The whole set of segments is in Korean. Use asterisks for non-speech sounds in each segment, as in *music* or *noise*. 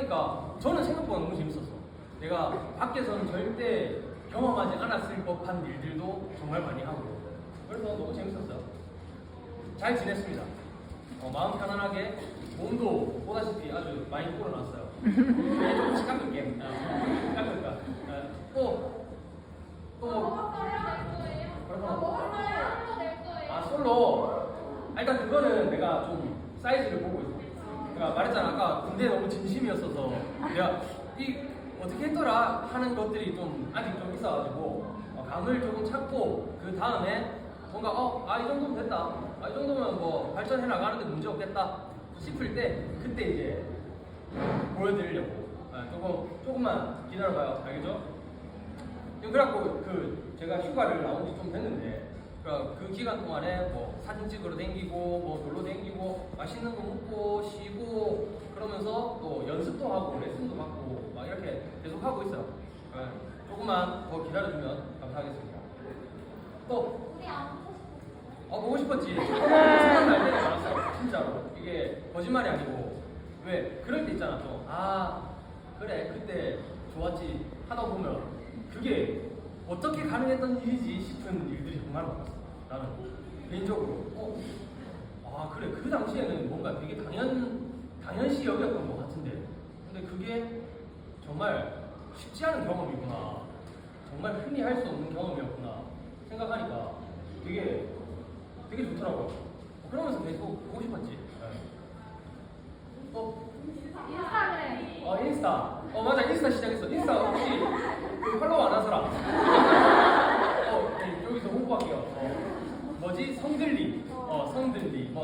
하니까 저는 생각보다 너무 재밌었어. 내가 밖에서는 절대 경험하지 않았을 법한 일들도 정말 많이 하고 그래서 너무 재밌었어요. 잘 지냈습니다. 어, 마음 편안하게 몸도 보다시피 아주 많이 풀어놨어요. *laughs* 네, 조금씩 깎을게. 어, 깎을까. 어, 또, 또, 뭐, 그래서 아 솔로 아, 일단 그거는 내가 좀 사이즈를 보고 있어 내가 말했잖아 아까 군대 너무 진심이었어서. 내가 이 어떻게 했더라 하는 것들이 좀 아직 좀 있어가지고 어, 감을 조금 찾고 그 다음에 뭔가 어 아 이 정도면 됐다. 아 이 정도면 뭐 발전해 나가는데 문제 없겠다. 싶을 때 그때 이제 보여드리려고. 아, 조금 조금만 기다려봐요. 알겠죠? 그래갖고 그 제가 휴가를 나온 지 좀 됐는데 그 기간 동안에 뭐 사진 찍으러 댕기고 뭐 놀러 댕기고 맛있는 거 먹고 쉬고 그러면서 또 연습도 하고 레슨도 받고 막 이렇게 계속 하고 있어요. 네, 조금만 더 기다려주면 감사하겠습니다. 또 어, 보고 싶었지. 생각날 때가 많았어. 진짜로. 이게 거짓말이 아니고. 왜? 그럴 때 있잖아. 또. 아, 그래. 그때 좋았지. 하다 보면 그게 어떻게 가능했던 일이지 싶은 일들이 정말 많았어. 나는. 개인적으로. 어, 아, 그래. 그 당시에는 뭔가 되게 당연, 당연시 여겼던 것 같은데. 근데 그게 정말 쉽지 않은 경험이구나. 정말 흔히 할 수 없는 경험이었구나. 생각하니까 되게 되게 좋더라고요. 어, 그러면서 계속 보고 싶었지. 또, 인스타그램. 어, 인스타. 어, 맞아. 인스타 시작했어. 인스타 혹시 그 팔로우 안 한 사람? 어, 네, 여기서 홍보할게요. 어, 뭐지? 성들리. 어,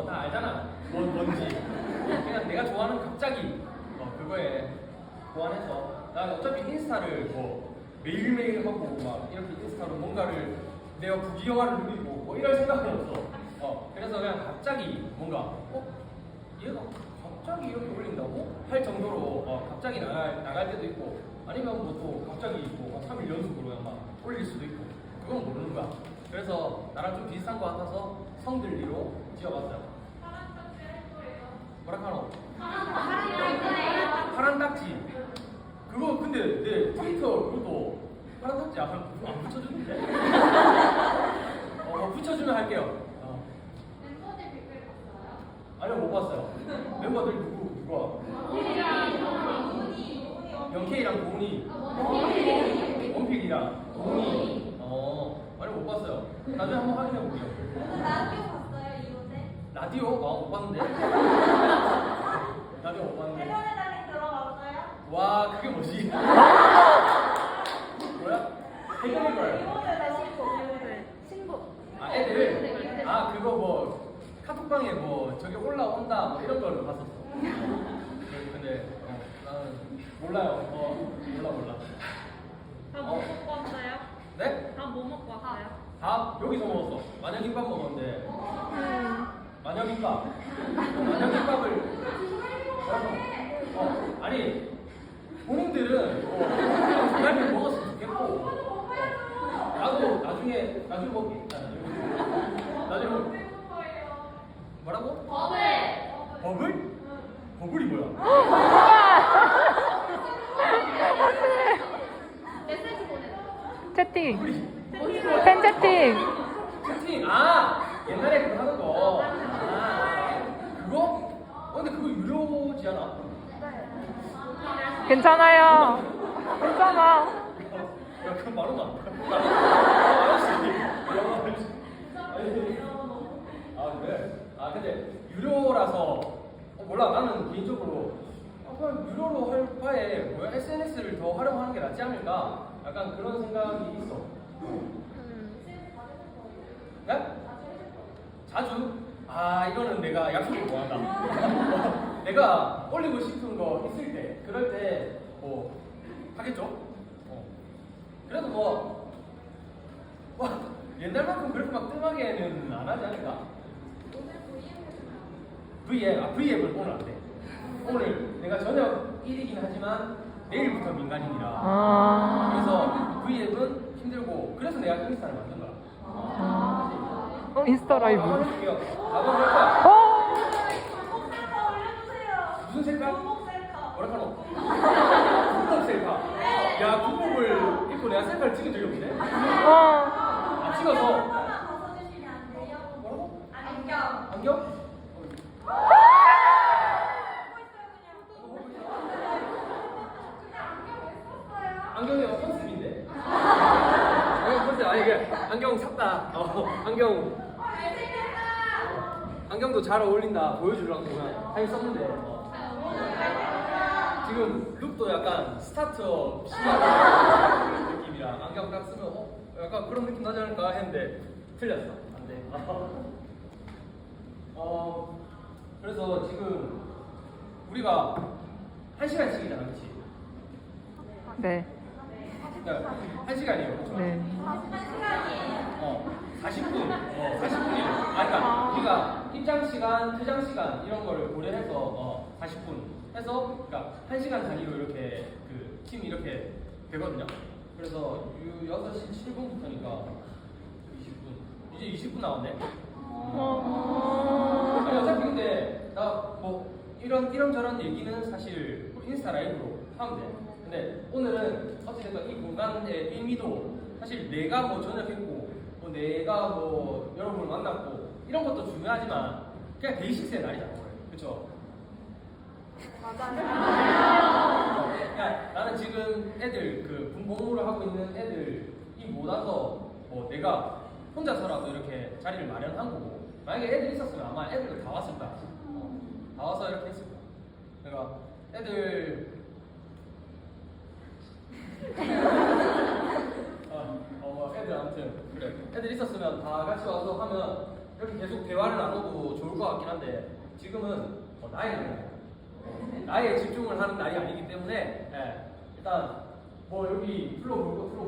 다 알잖아. 뭐, 뭔지. 어, 그냥 내가 좋아하는 갑자기. 어, 그거에 보완해서. 나 어차피 인스타를 뭐 매일매일 하고 막 이렇게 인스타로 뭔가를 내가 부귀영화를 누리고 뭐 이럴 생각은 없어. 어, 그래서 그냥 갑자기 뭔가, 어? 얘가 갑자기 이렇게 올린다고? 할 정도로 어, 갑자기 나갈, 나갈 때도 있고 아니면 뭐 또 갑자기 뭐 3일 연속으로 그냥 막 올릴 수도 있고 그건 모르는 거야 그래서 나랑 좀 비슷한 거 같아서 성들리로 지어봤어요 뭐라카노? 파란 딱지 그거 근데 내 트위터 그것도 파란 딱지 약간 그거 안 붙여주는데? 어, 뭐 붙여주면 할게요 어. 멤버들 댓글 봤어요? 아니요 못 봤어요. 멤버들 누구 누가 영케이랑 동훈이. 원필이랑 동훈이. 어 아니 못 봤어요. 나중에 한번 확인해 볼게요. 라디오? 봤어요, 이번에? 라디오 아 못 봤는데. 라디오 못 봤는데? 와 그게 뭐지? 뭐야? 신고. 신고. 아 애들. 아 그거 뭐 카톡방에 뭐 저기 올라온다 뭐 이런 거를 봤었어 그- 근데 어, 나는 몰라요. 어 몰라 몰라. 밥뭐 먹고 왔어요? 네? 밥 뭐 먹고 왔어요? 밥 여기서 먹었어. 마녀김밥 먹었는데. 마녀김밥. 마녀김밥을. 어, 아니 본인들은 어, 정말 먹었으면 좋겠고. 어, 나도 나중에 나중에 먹기 나중에 먹 뭐라고? 버블. 버블? 버블이 뭐야? 메시지 보내줘. 채팅. 버블이 팬 채팅. 채팅 아 옛날에 그거 하는 거 아, 그거? 어 근데 그거 않아? 괜찮아요. 괜찮아. 야, 그럼 말은 안 돼. 알았지. 아니, 아, 그래? 아, 근데 유료라서, 어, 몰라. 나는 개인적으로, 아, 그냥 유료로 할 바에 뭐야, SNS를 더 활용하는 게 낫지 않을까? 약간 그런 생각이 있어. 네? 자주? 아, 이거는 내가 약속을 못 한다. 내가 올리고 싶은 거 있을 때, 그럴 때, 뭐, 하겠죠? 어. 그래도 뭐, 와, 옛날만큼 그렇게 막 뜸하게는 안 하지 않을까? V앱, 아, V앱을 오늘 안 돼. 오늘 내가 저녁 1이긴 하지만 내일부터 민간인이라. 아. 그래서 V앱은 힘들고, 그래서 내가 인스타를 만든 거야. 어, 인스타 라이브. 한 어. 셀카. 무슨 색깔? 교복 셀카. 뭐라 하노? 국밥 셀카. 야, 국밥을 입고 내가 셀카를 찍은 적이 없네? 어. 아, 찍어서. 조금만 벗어주시면 안 돼요? 뭐라고? 안경. 안경? 안경이 컨셉인데? 안경 컨셉 아니 이게 안경 샀다. 어, 안경 안경도 잘 어울린다 보여주려고 그냥 하긴 썼는데 어. 지금 룩도 약간 스타트업 시작 느낌이라 안경 딱 쓰면 어 약간 그런 느낌 나지 않을까 했는데 틀렸어 안돼 *laughs* 어 그래서 지금 우리가 한 시간씩이잖아 그렇지? 네. 그러니까 한 시간이에요? 네. 어, 40분. 어, 40분이에요. 아, 그러니까 우리가 입장 시간, 퇴장 시간 이런 거를 고려해서 어, 40분 해서 그러니까 1시간 단위로 이렇게 그 팀이 이렇게 되거든요. 그래서 유, 6시 7분부터니까 20분. 이제 20분 남았네. 어. 아니 어차피 근데 나 뭐 이런 이런 저런 얘기는 사실 뭐 인스타 라이브로 하면 돼. 근데 오늘은 어찌됐건 이 공간의 의미도 사실 내가 뭐 전역했고 뭐 내가 뭐 여러분을 만났고 이런 것도 중요하지만 그냥 데이식스의 날이잖아. 그렇죠? 맞아요. 그러니까 나는 지금 애들 그 군복무를 하고 있는 애들이 못 와서 뭐 내가 혼자서라도 이렇게 자리를 마련한 거고 만약에 애들 있었으면 아마 애들도 다 왔을 거야. 어, 다 와서 이렇게 했을 거야. 그러니까 애들 어, 어, 뭐 애들 아무튼 그래 애들 있었으면 다 같이 와서 하면 이렇게 계속 대화를 나눠도 좋을 것 같긴 한데 지금은 어, 나의 날이야. 어, 나에 집중을 하는 날이 아니기 때문에 예, 일단 뭐 여기 플로 불고 플로